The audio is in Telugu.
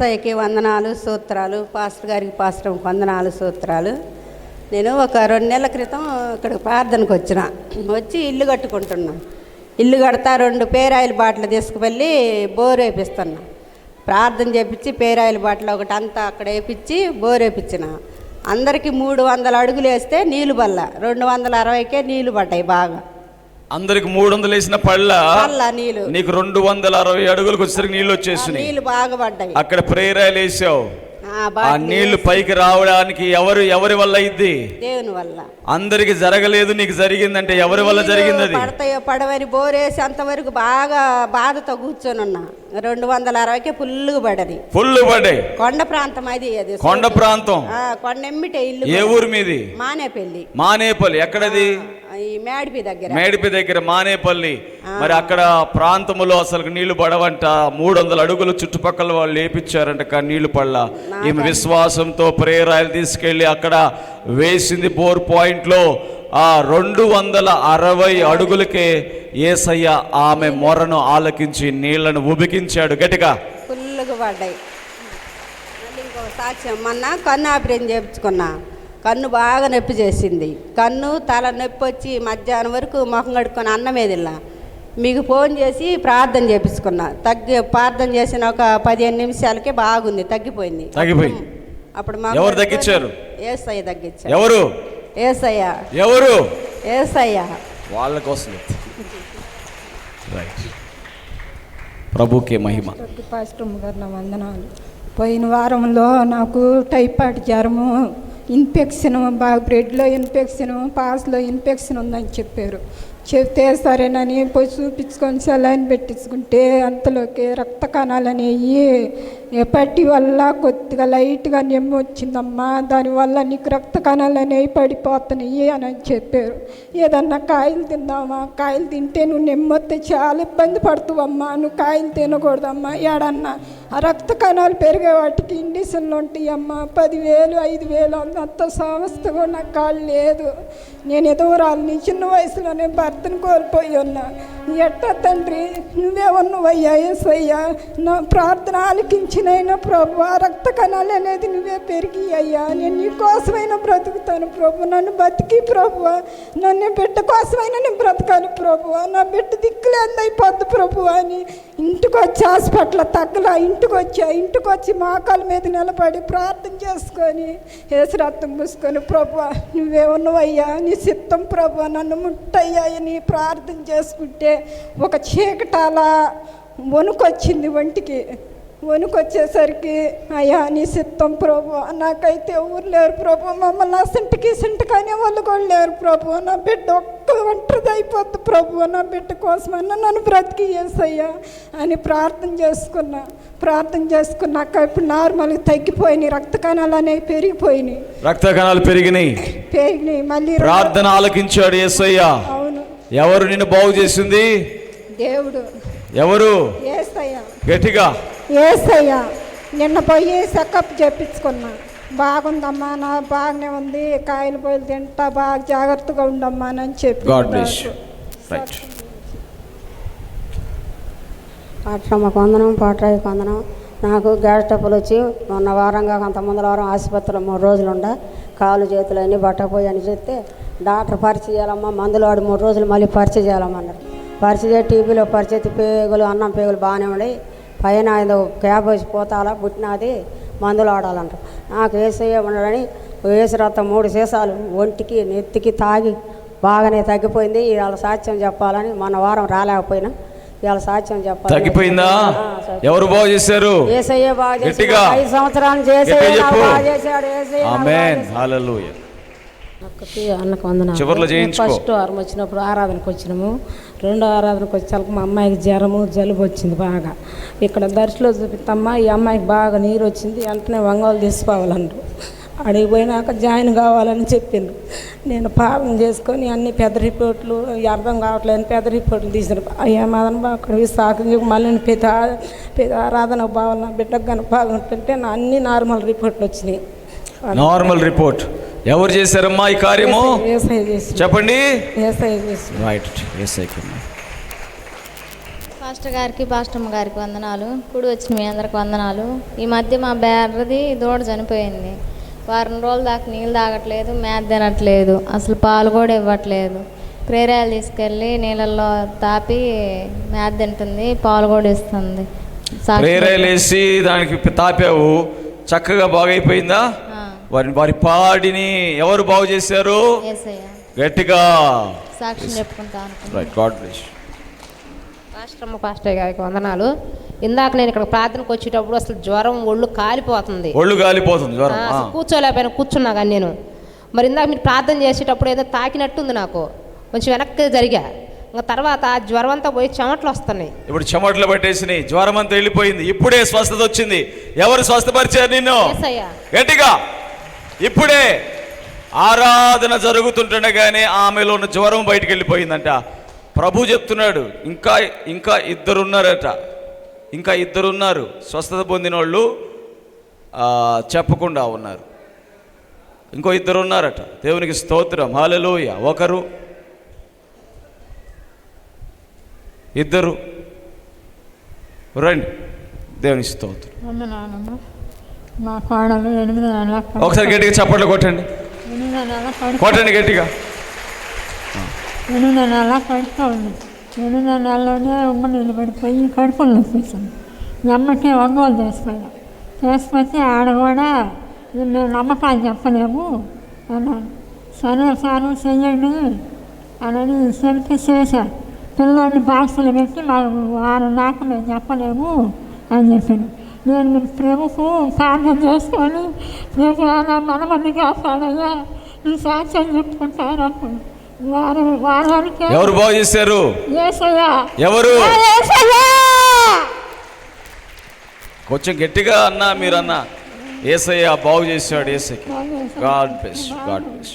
ఎస్ఐకి వందనాలు సూత్రాలు పాస్టర్ గారికి పాస్టర్ వందనాలు సూత్రాలు. నేను ఒక రెండు నెలల క్రితం ఇక్కడ ప్రార్థనకు వచ్చిన. వచ్చి ఇల్లు కట్టుకుంటున్నా. ఇల్లు కడతా రెండు పేరాయిల బాటలు తీసుకువెళ్ళి బోర్ వేపిస్తున్నా. ప్రార్థన చేపించి పేరాయిల బాటలు ఒకటి అంతా అక్కడ వేపించి బోర్ వేపించిన. అందరికీ మూడు వందల అడుగులు వేస్తే నీళ్ళు బల్ల రెండు వందల అరవైకే నీళ్ళు పడ్డాయి బాగా. అందరికి మూడు వందలు వేసిన పళ్ళ నీళ్ళు. నీకు రెండు వందల అరవై అడుగులకు వచ్చేసరికి నీళ్ళు వచ్చేసినాయి. నీళ్ళు బాగా పడ్డాయి. అక్కడ ప్రేరాయలు వేసావు. ఆ నీళ్ళు పైకి రావడానికి ఎవరు ఎవరి వల్ల దేవుని వల్ల. అందరికి జరగలేదు నీకు జరిగిందంటే ఎవరి వల్ల జరిగింది అది? పడతాయో పడవని బోరేసి అంతవరకు బాగా బాధతో కూర్చొని ఉన్నా. రెండు వందల అరవైకే ఫుల్గా పడది ఫుల్ పడే కొండ ప్రాంతం అది అది కొండ ప్రాంతం. ఆ, కొండ ఎమ్మిటే ఇల్లు ఏ ఊరు మీది? మానేపల్లి. మానేపల్లి. ఎక్కడది? ఈ మేడిపి దగ్గర. మేడిపి దగ్గర మానేపల్లి. మరి అక్కడ ప్రాంతములో అసలు నీళ్ళు పడవంట. మూడు వందల అడుగులు చుట్టుపక్కల వాళ్ళు లేపించారంట కానీ నీళ్ళు పడల ఈమె విశ్వాసంతో ప్రేరాయలు తీసుకెళ్ళి అక్కడ వేసింది బోర్ పాయింట్లో ఆ రెండు వందల అరవై అడుగులకే ఏసయ్య ఆమె మొరను ఆలకించి నీళ్ళను ఉబికించాడు. గట్టిగా. ఫుల్గా పడ్డాయి. సాక్ష్యం. మొన్న కన్ను ఆపరేషన్ చేయించుకున్నా కన్ను బాగా నొప్పి చేసింది. కన్ను తల నొప్పి వచ్చి మధ్యాహ్నం వరకు ముఖం కడుక్కొని అన్నం ఏదిల్లా. మీకు ఫోన్ చేసి ప్రార్థన చేపించుకున్నా. తగ్గి ప్రార్థన చేసిన ఒక పదిహేను నిమిషాలకే బాగుంది తగ్గిపోయింది. తగ్గిపోయింది. అప్పుడు ఎవరు తగ్గించారు? ఏసయ్య తగ్గించారు. ఎవరు? ఏసయ్య. ఎవరు? ఏసయ్య. వాళ్ళ కోసం. రైట్ ప్రభుకే మహిమ. పాస్టమ్ గారు నా వందనాలు. పోయిన వారంలో నాకు టైఫాయిడ్ జ్వరము ఇన్ఫెక్షన్ బాగా బ్రెడ్లో ఇన్ఫెక్షన్ పాస్లో ఇన్ఫెక్షన్ ఉందని చెప్పారు. చెప్తే సరేనని పోయి చూపించుకొని సెలైన్ పెట్టించుకుంటే అంతలోకి రక్త కణాలు అనేవి పట్టి వల్ల కొద్దిగా లైట్గా నెమ్మి వచ్చిందమ్మా దానివల్ల నీకు రక్త కణాలు అనేవి పడిపోతున్నాయి అని చెప్పారు. ఏదన్నా కాయలు తిందామా? కాయలు తింటే నువ్వు నిమ్మొస్తే చాలా ఇబ్బంది పడుతావమ్మా నువ్వు కాయలు తినకూడదమ్మా ఏడన్నా ఆ రక్త కణాలు పెరిగే వాటికి ఇండిషన్లు ఉంటాయమ్మా పదివేలు ఐదు వేలు అంత సంస్థ కూడా నాకు కాళ్ళు లేదు. నేను ఎదురాలని చిన్న వయసులోనే భర్తను కోల్పోయి ఉన్నా. ఎట్టా తండ్రి? నువ్వే ఉన్నవయ్యా ఏసయ్యా నా ప్రార్థన ఆలకించినైనా ప్రభు ఆ రక్త కణాలు అనేది నువ్వే పెరిగి అయ్యా. నేను నీ కోసమైనా బ్రతుకుతాను ప్రభు. నన్ను బతికి ప్రభు. నన్ను బిడ్డ కోసమైనా నేను బ్రతకాలి ప్రభు. నా బిడ్డ దిక్కులేదు అయిపోద్ది ప్రభు అని ఇంటికి వచ్చి హాస్పిటల్ తగ్గలా ఇంటికి వచ్చా ఇంటికి వచ్చి మోకాల మీద నిలబడి ప్రార్థన చేసుకొని ఏసురత్నం పూసుకొని ప్రభు నువ్వే ఉన్నవయ్యా నీ చిత్తం ప్రభు. నన్ను ముట్టయ్యాయని ప్రార్థన చేసుకుంటే ఒక చీకటాల వణుకొచ్చింది ఒంటికి. వణుకొచ్చేసరికి అయ్యా నీ చిత్తం ప్రభు. నాకైతే ఎవరు లేరు ప్రభు. మమ్మల్ని అసంటికి సింటికనే వాళ్ళు కూడా లేరు ప్రభు. నా బిడ్డ ఒంటరిది అయిపోద్ది ప్రభు నా బిడ్డ కోసమన్నా నన్ను బ్రతికి చేసయ్యా అని ప్రార్థన చేసుకున్నా ప్రార్థన చేసుకున్నాక ఇప్పుడు నార్మల్గా తగ్గిపోయినాయి రక్త కణాలు అనేవి పెరిగిపోయినాయి. రక్త కణాలు పెరిగినాయి. పెరిగినాయి మళ్ళీ ప్రార్థన ఆలకించాడు యేసయ్య. అవును. ఎవరు నిన్ను బాగు చేసింది? దేవుడు. ఎవరు? ఏసయ్యా గట్టిగా. ఏసయ్యా నిన్న పోయి చెకప్ చేపించుకున్నా. బాగుందమ్మా నా బాగానే ఉంది కాయలు పోయి తింటా బాగా జాగ్రత్తగా ఉండమ్మా అని చెప్పి గాడ్ బ్లెస్ రైట్ పాట్రమ్మకు వందనం పాట్రాయికి వందనం. నాకు గ్యాస్ టప్పులు వచ్చి మొన్న వారంగా అంత ముందర వారం ఆసుపత్రిలో మూడు రోజులు ఉండ. కాలు చేతులు అన్నీ బట్టపోయి అని చెప్తే డాక్టర్ పరిచయం చేయాలమ్మా మందులు వాడు మూడు రోజులు మళ్ళీ పరిచయం చేయాలమ్మన్నారు. పరిచయం చేసి టీవీలో పరిచయం పేగులు అన్నం పేగులు బాగానే ఉన్నాయి. పైన ఏదో క్యాబ్ వచ్చి పోతాలా పుట్టినది మందులు ఆడాలంట నాకు ఏసయ్య ఉండడని వేసి రక్తం మూడు సీసాలు ఒంటికి నెత్తికి తాగి బాగానే తగ్గిపోయింది ఇవాళ సాక్ష్యం చెప్పాలని మొన్న వారం రాలేకపోయినా ఇవాళ సాక్ష్యం చెప్పాలి తగ్గిపోయిందా. ఎవరు బాగు చేశారు ఏసయ్య బాగా చేశాడు. ఐదు సంవత్సరాలు చేసే గట్టిగా చెప్పు. బాగా చేశాడు ఏసయ్య నాకు బాగా ఆమేన్ చేశాడు. హల్లెలూయా అక్కకి అన్నకు వందనాలు చివర్లో చేయించుకో. ఫస్ట్ వారం వచ్చినప్పుడు ఆరాధనకు వచ్చినాము రెండో ఆరాధనకు వచ్చేసరికి మా అమ్మాయికి జ్వరము జలుబు వచ్చింది బాగా. ఇక్కడ దర్శిలో చూపిస్తామ్మా ఈ అమ్మాయికి బాగా నీరు వచ్చింది వెంటనే వంగలు తీసుకోవాలన్నారు అడిగి పోయినాక జాయిన్ కావాలని చెప్పిండ్రు. నేను పాపం చేసుకొని అన్ని పెద్ద రిపోర్ట్లు అర్థం కావట్లేదు పెద్ద రిపోర్ట్లు తీసినారు. అయ్యా మాదన అక్కడ సాకు మళ్ళీ పెద్ద పెద్ద ఆరాధన బావాల బిడ్డకు కనుక బాగుంటుంటే నా అన్ని నార్మల్ రిపోర్ట్లు వచ్చినాయి. నార్మల్ రిపోర్ట్ ఎవరు చేశారమ్మా ఈ కార్యము? చెప్పండి. రైట్ పాస్టర్ గారికి పాస్టమ్మ గారికి వందనాలు. కుడి వచ్చిన మీ అందరికి వందనాలు. ఈ మధ్య మా బేర్రది దూడ చనిపోయింది. వారం రోజుల దాకా నీళ్ళు తాగట్లేదు మేత తినట్లేదు. అసలు పాలు కూడా ఇవ్వట్లేదు. ప్రేరాలు తీసుకెళ్ళి నీళ్ళల్లో తాపి మేత తింటుంది పాలు కూడా ఇస్తుంది. సాక్షి ప్రేరేలేసి దానికి తాపావు. చక్కగా బాగైపోయిందా? ఆ, వారి వారి పాడిని ఎవరు బాగు చేశారు? యేసయ్య గట్టిగా. సాక్ష్యం చెప్పుకుంటా అనుకుంటున్నాను రైట్ గాడ్ బ్లెస్ పాస్టమ్మ పాస్టర్ గారికి వందనాలు. ఇందాక నేను ఇక్కడ ప్రార్థనకు వచ్చేటప్పుడు అసలు జ్వరం ఒళ్ళు కాలిపోతుంది. ఒళ్ళు గాలిపోతుంది జ్వరం కూర్చోలేకపోయినా కూర్చున్నా కానీ నేను. మరి ఇందాక మీరు ప్రార్థన చేసేటప్పుడు ఏదో తాకినట్టుంది నాకు. కొంచెం వెనక్కి జరిగా. ఇంకా తర్వాత ఆ జ్వరం అంతా పోయి చెమటలు వస్తున్నాయి. ఇప్పుడు చెమటలు పట్టేసినాయి జ్వరం అంతా వెళ్ళిపోయింది. ఇప్పుడే స్వస్థత వచ్చింది. ఎవరు స్వస్థపరిచారు నిన్ను. గట్టిగా. ఇప్పుడే ఆరాధన జరుగుతుంటుండగానే ఆమెలో ఉన్న జ్వరం బయటికి వెళ్ళిపోయిందంట ప్రభు చెప్తున్నాడు ఇంకా ఇంకా ఇద్దరు ఉన్నారట ఇంకా ఇద్దరు ఉన్నారు స్వస్థత పొందిన వాళ్ళు చెప్పకుండా ఉన్నారు. ఇంకో ఇద్దరు ఉన్నారట దేవునికి స్తోత్రం. హాలలోయ. ఒకరు ఇద్దరు. రండి. దేవునికి స్తోత్రం. మా కోడలు ఎనిమిది నెలల ఒకసారి గట్టిగా చప్పట్లు కొట్టండి. ఎనిమిది నెలల కొట్టండి గట్టిగా. ఎనిమిది నెలల ఉంది ఎనిమిది నెలల్లోనే ఉమ్మ నీళ్ళు పడిపోయి కడుపులు నొప్పించింది ఎమ్మటి ఒంగోలు చేసిపోయాం చేసిపోతే ఆడ కూడా మేము నమ్మకాలు చెప్పలేము అన్నాను సరే సారు చెయ్యండి అని చెప్తే చేశారు పిల్లల్ని బాక్సులు పెట్టి మాకు వారం దాకా మేము చెప్పలేము అని చెప్పాను నేను మీ ప్రభుకు ప్రార్థన చేసుకొని ప్రభు నా మనమని కాపాడయ్యా నీ సాక్ష్యం చెప్పుకుంటాను వారం వారానికి ఎవరు బాగు చేశారు ఎవరు? కొంచెం గట్టిగా అన్నా మీరు అన్న ఏసయ్య బాగు చేశాడు Yesayya God bless God bless